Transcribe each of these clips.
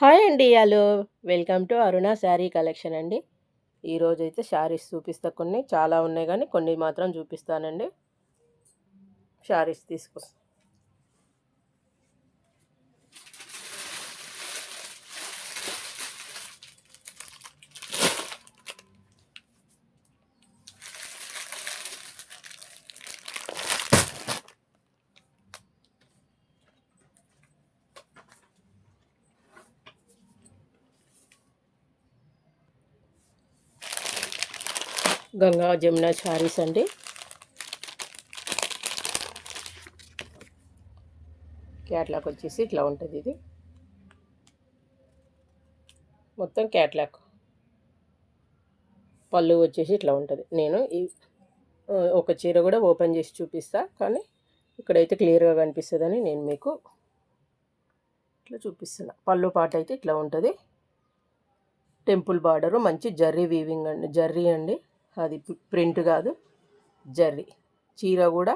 Hi అండి hello welcome to Aruna sari collection అండి. ఈరోజు అయితే శారీస్ చూపిస్తా. కొన్ని చాలా ఉన్నాయి కానీ కొన్ని మాత్రం చూపిస్తానండి. శారీస్ తీసుకొస్తాను గంగా జమున శారీస్ అండి. క్యాట్లాక్ వచ్చేసి ఇట్లా ఉంటుంది ఇది. మొత్తం క్యాట్లాక్. పళ్ళు వచ్చేసి ఇట్లా ఉంటుంది. నేను ఈ ఒక చీర కూడా ఓపెన్ చేసి చూపిస్తా కానీ ఇక్కడైతే క్లియర్గా కనిపిస్తుందని నేను మీకు ఇట్లా చూపిస్తున్నా. పళ్ళు పాట అయితే ఇట్లా ఉంటుంది. టెంపుల్ బార్డరు మంచి జర్రీ వీవింగ్ అండి జర్రీ అండి. అది ప్రింట్ కాదు జర్రీ చీర కూడా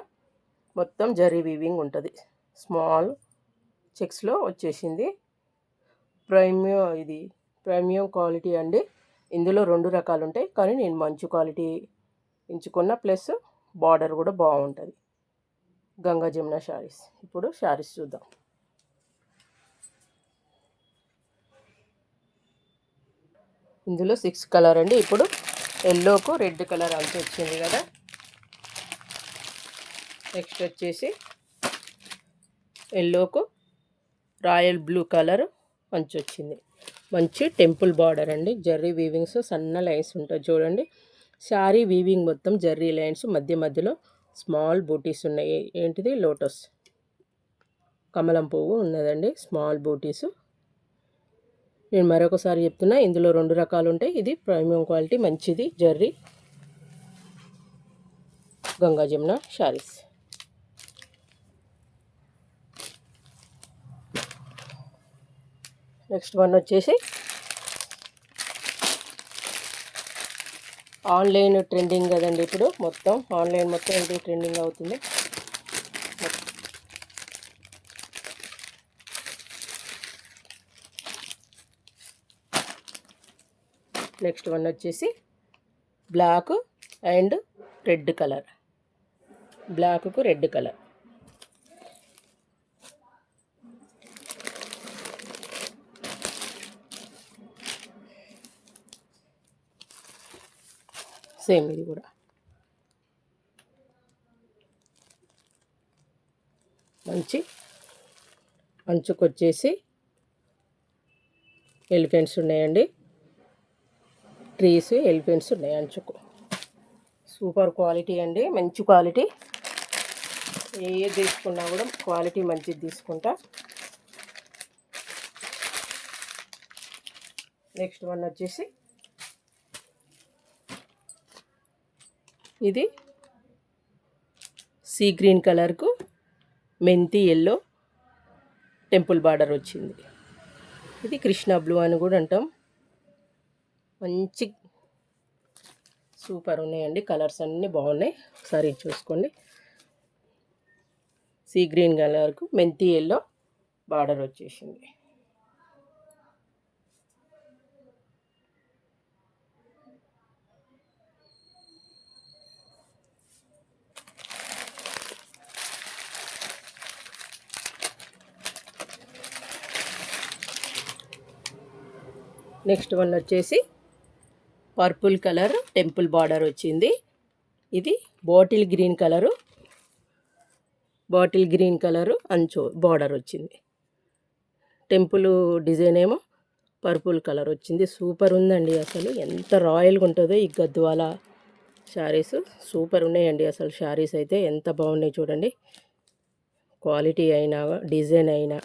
మొత్తం జర్రీ వీవింగ్ ఉంటుంది. స్మాల్ చెక్స్లో వచ్చేసింది. ప్రైమియం ఇది ప్రీమియం క్వాలిటీ అండి. ఇందులో రెండు రకాలు ఉంటాయి కానీ నేను మంచి క్వాలిటీ ఎంచుకున్న ప్లస్ బార్డర్ కూడా బాగుంటుంది. గంగా జమున శారీస్. ఇప్పుడు శారీస్ చూద్దాం. ఇందులో సిక్స్ కలర్ అండి. ఇప్పుడు ఎల్లోకు రెడ్ కలర్ అంచు వచ్చింది కదా. నెక్స్ట్ వచ్చేసి ఎల్లోకు రాయల్ బ్లూ కలర్ మంచి వచ్చింది. మంచి టెంపుల్ బార్డర్ అండి. జర్రీ వీవింగ్స్ సన్న లైన్స్ ఉంటాయి చూడండి. శారీ వీవింగ్ మొత్తం జర్రీ లైన్స్ మధ్య మధ్యలో స్మాల్ బూటీస్ ఉన్నాయి. ఏంటిది? లోటస్. కమలం పువ్వు ఉన్నదండి. స్మాల్ బూటీసు. నేను మరొకసారి చెప్తున్నా ఇందులో రెండు రకాలు ఉంటాయి ఇది ప్రీమియం క్వాలిటీ మంచిది జర్రీ. గంగా జమున శారీస్. నెక్స్ట్ వన్ వచ్చేసి ఆన్లైన్ ట్రెండింగ్ కదండి ఇప్పుడు మొత్తం. ఆన్లైన్ మొత్తం ఇది ట్రెండింగ్ అవుతుంది? నెక్స్ట్ వన్ వచ్చేసి బ్లాక్ అండ్ రెడ్ కలర్. బ్లాక్కు రెడ్ కలర్. సేమ్ ఇది కూడా. మంచి అంచుకొచ్చేసి ఎలిఫెంట్స్ ఉన్నాయండి. ట్రీస్ ఎలిఫెంట్స్ ఉన్నాయి అంచుకు. సూపర్ క్వాలిటీ అండి మంచి క్వాలిటీ. ఏ తీసుకున్నా కూడా క్వాలిటీ మంచిది తీసుకుంటా. నెక్స్ట్ వన్ వచ్చేసి ఇది సీ గ్రీన్ కలర్కు మెంతి ఎల్లో టెంపుల్ బార్డర్ వచ్చింది. ఇది కృష్ణ బ్లూ అని కూడా అంటాం. మంచి సూపర్ ఉన్నాయండి. కలర్స్ అన్నీ బాగున్నాయి. ఒకసారి చూసుకోండి. సీ గ్రీన్ కలర్కు మెంతి ఎల్లో బార్డర్ వచ్చేసింది. నెక్స్ట్ వన్ వచ్చేసి పర్పుల్ కలర్ టెంపుల్ బార్డర్ వచ్చింది. ఇది bottle green colour bottle green colour అంచు బార్డర్ వచ్చింది. టెంపుల్ డిజైన్ ఏమో పర్పుల్ కలర్ వచ్చింది. సూపర్ ఉందండి అసలు. ఎంత రాయల్గా ఉంటుందో ఈ గద్వాల శారీస్. సూపర్ ఉన్నాయండి అసలు శారీస్ అయితే. ఎంత బాగున్నాయి చూడండి. క్వాలిటీ అయినా డిజైన్ అయినా.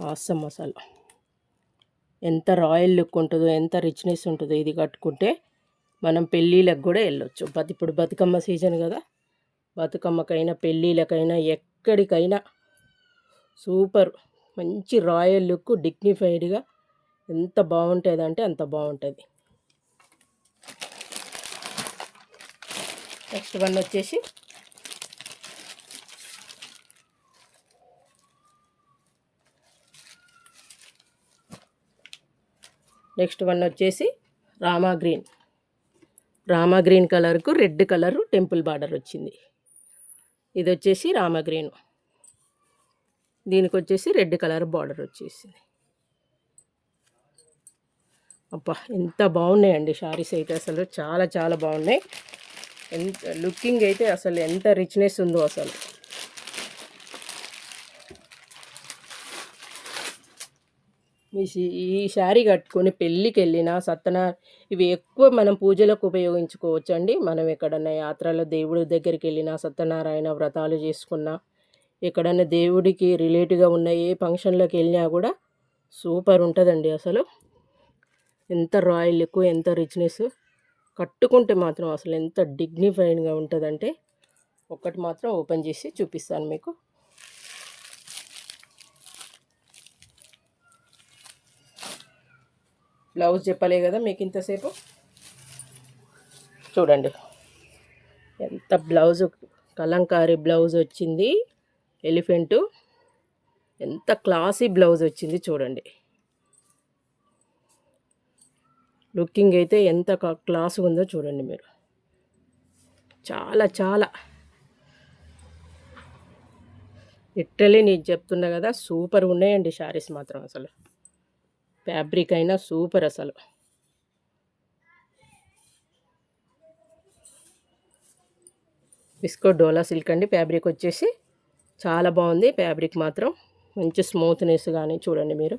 ఆసం అసలు. ఎంత రాయల్ లుక్ ఉంటుందో ఎంత రిచ్నెస్ ఉంటుందో ఇది కట్టుకుంటే మనం పెళ్ళిళ్ళకి కూడా వెళ్ళొచ్చు. బతి ఇప్పుడు బతుకమ్మ సీజన్ కదా. బతుకమ్మకైనా పెళ్ళిళ్ళకైనా ఎక్కడికైనా సూపర్ మంచి రాయల్ లుక్ డిగ్నిఫైడ్గా ఎంత బాగుంటుంది అంటే అంత బాగుంటుంది. నెక్స్ట్ వన్ వచ్చేసి నెక్స్ట్ వన్ వచ్చేసి రామా గ్రీన్. రామా గ్రీన్ కలర్కు రెడ్ కలరు టెంపుల్ బార్డర్ వచ్చింది. ఇది వచ్చేసి రామా గ్రీన్. దీనికి వచ్చేసి రెడ్ కలర్ బార్డర్ వచ్చేసింది. అబ్బా ఎంత బాగున్నాయండి శారీస్ అయితే అసలు. చాలా చాలా బాగున్నాయి. ఎంత లుకింగ్ అయితే అసలు ఎంత రిచ్నెస్ ఉందో అసలు. ఈ ఈ శారీ కట్టుకొని పెళ్ళికి వెళ్ళినా సత్యనారాయణ ఇవి ఎక్కువ మనం పూజలకు ఉపయోగించుకోవచ్చు అండి మనం ఎక్కడన్నా యాత్రలో దేవుడి దగ్గరికి వెళ్ళినా సత్యనారాయణ వ్రతాలు చేసుకున్నా ఎక్కడన్నా దేవుడికి రిలేటివ్గా ఉన్న ఏ ఫంక్షన్లోకి వెళ్ళినా కూడా సూపర్ ఉంటుందండి అసలు. ఎంత రాయల్ ఎక్కువ ఎంత రిచ్నెస్. కట్టుకుంటే మాత్రం అసలు ఎంత డిగ్నిఫైడ్గా ఉంటుందంటే ఒక్కటి మాత్రం ఓపెన్ చేసి చూపిస్తాను మీకు. బ్లౌజ్ చెప్పలే కదా మీకు ఇంతసేపు? చూడండి. ఎంత బ్లౌజ్ కలంకారీ బ్లౌజ్ వచ్చింది ఎలిఫెంటు. ఎంత క్లాసీ బ్లౌజ్ వచ్చింది చూడండి. లుకింగ్ అయితే ఎంత క్లాస్ ఉందో చూడండి మీరు. చాలా చాలా. లిటరలీ నేను చెప్తున్నా కదా సూపర్ ఉన్నాయండి శారీస్ మాత్రం అసలు. ఫ్యాబ్రిక్ అయినా సూపర్ అసలు. విస్కో డోలా సిల్క్ అండి. ఫ్యాబ్రిక్ వచ్చేసి చాలా బాగుంది. ఫ్యాబ్రిక్ మాత్రం మంచి స్మూత్నెస్ కానీ చూడండి మీరు.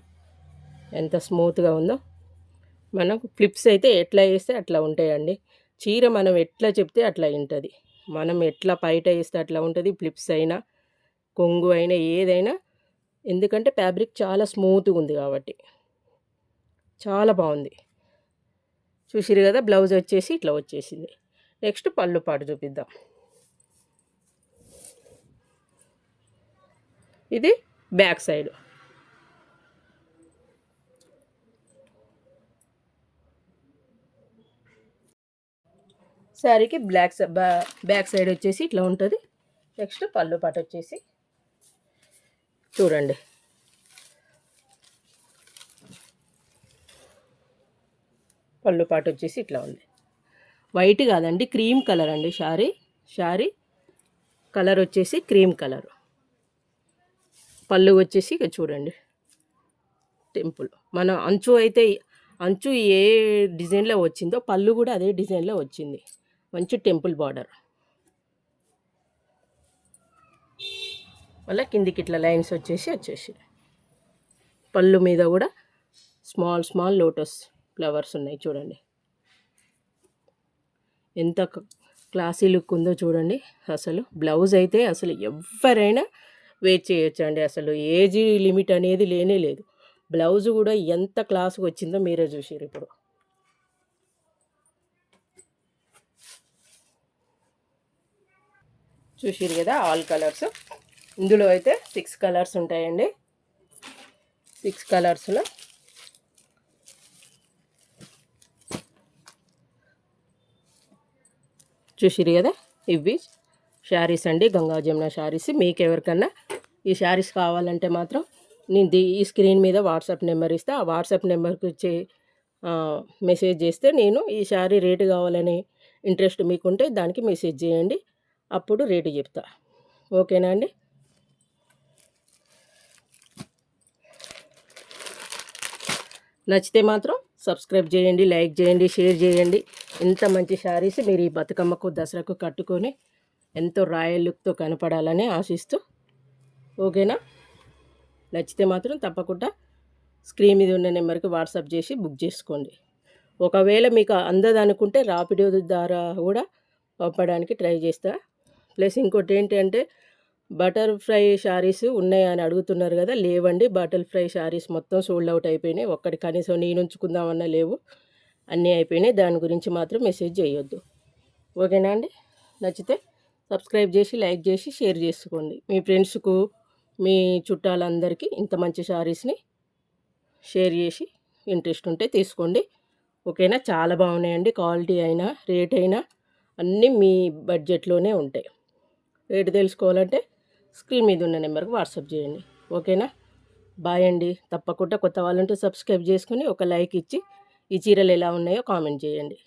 ఎంత స్మూత్గా ఉందో. మనకు ఫ్లిప్స్ అయితే ఎట్లా వేస్తే అట్లా ఉంటాయండి. చీర మనం ఎట్లా చెప్తే అట్లా ఉంటుంది. మనం ఎట్లా బయట వేస్తే అట్లా ఉంటుంది. ఫ్లిప్స్ అయినా కొంగు అయినా ఏదైనా. ఎందుకంటే ఫ్యాబ్రిక్ చాలా స్మూత్గా ఉంది కాబట్టి. చాలా బాగుంది. చూసిరు కదా బ్లౌజ్ వచ్చేసి ఇట్లా వచ్చేసింది. నెక్స్ట్ పళ్ళు పాటు చూపిద్దాం. ఇది బ్యాక్ సైడ్. శారీకి బ్లాక్ బ్యాక్ సైడ్ వచ్చేసి ఇట్లా ఉంటుంది. నెక్స్ట్ పళ్ళు పాట వచ్చేసి చూడండి. పళ్ళు పాటు వచ్చేసి ఇట్లా ఉంది. వైట్ కాదండి క్రీమ్ కలర్ అండి శారీ. శారీ కలర్ వచ్చేసి క్రీమ్ కలర్ పళ్ళు వచ్చేసి ఇక చూడండి. టెంపుల్ మన అంచు అయితే అంచు ఏ డిజైన్లో వచ్చిందో పళ్ళు కూడా అదే డిజైన్లో వచ్చింది. మంచి టెంపుల్ బార్డర్ మళ్ళీ కిందికి ఇట్లా లైన్స్ వచ్చేసి వచ్చేసి పళ్ళు మీద కూడా స్మాల్ స్మాల్ లోటస్ ఫ్లవర్స్ ఉన్నాయి చూడండి. ఎంత క్లాసీ లుక్ ఉందో చూడండి. అసలు బ్లౌజ్ అయితే అసలు ఎవరైనా వేర్ చేయొచ్చు అండి అసలు ఏజ్ లిమిట్ అనేది లేనే లేదు. బ్లౌజ్ కూడా ఎంత క్లాస్గా వచ్చిందో మీరే చూసారు ఇప్పుడు. చూసారు కదా ఆల్ కలర్స్. ఇందులో అయితే సిక్స్ కలర్స్ ఉంటాయండి. సిక్స్ కలర్స్లో చూసిరు కదా? ఇవి శారీస్ అండి గంగా జమున శారీస్. మీకు ఎవరికన్నా ఈ శారీస్ కావాలంటే మాత్రం నేను దీ ఈ స్క్రీన్ మీద వాట్సాప్ నెంబర్ ఇస్తే. ఆ వాట్సాప్ నెంబర్కి వచ్చే మెసేజ్ చేస్తే నేను ఈ శారీ రేటు కావాలని ఇంట్రెస్ట్ మీకుంటే దానికి మెసేజ్ చేయండి. అప్పుడు రేటు చెప్తా. ఓకేనా అండి? నచ్చితే మాత్రం సబ్స్క్రైబ్ చేయండి లైక్ చేయండి షేర్ చేయండి. ఎంత మంచి శారీస్ మీరు ఈ బతుకమ్మకు దసరాకు కట్టుకొని ఎంతో రాయల్ లుక్తో కనపడాలని ఆశిస్తూ ఓకేనా? నచ్చితే మాత్రం తప్పకుండా స్క్రీన్ మీద ఉన్న నెంబర్కి వాట్సాప్ చేసి బుక్ చేసుకోండి. ఒకవేళ మీకు అందదు అనుకుంటే రాపిడో ద్వారా కూడా పంపడానికి ట్రై చేస్తా. ప్లస్ ఇంకోటి ఏంటంటే బటర్ ఫ్రై శారీస్ ఉన్నాయని అడుగుతున్నారు కదా లేవండి. బటర్ ఫ్రై శారీస్ మొత్తం సోల్డ్ అవుట్ అయిపోయినాయి. ఒక్కటి కనీసం నేను ఉంచుకుందామన్నా లేవు. అన్నీ అయిపోయినాయి. దాని గురించి మాత్రం మెసేజ్ చేయొద్దు. ఓకేనా అండి? నచ్చితే సబ్స్క్రైబ్ చేసి లైక్ చేసి షేర్ చేసుకోండి. మీ ఫ్రెండ్స్కు మీ చుట్టాలందరికీ ఇంత మంచి శారీస్ని షేర్ చేసి ఇంట్రెస్ట్ ఉంటే తీసుకోండి. ఓకేనా? చాలా బాగున్నాయండి. క్వాలిటీ అయినా రేట్ అయినా అన్నీ మీ బడ్జెట్లోనే ఉంటాయి. రేటు తెలుసుకోవాలంటే స్క్రీన్ మీద ఉన్న నెంబర్కి వాట్సాప్ చేయండి. ఓకేనా? బాయ్ అండి. తప్పకుండా కొత్త వాళ్ళంటే సబ్స్క్రైబ్ చేసుకుని ఒక లైక్ ఇచ్చి ఈ చీరలు ఎలా ఉన్నాయో కామెంట్ చేయండి.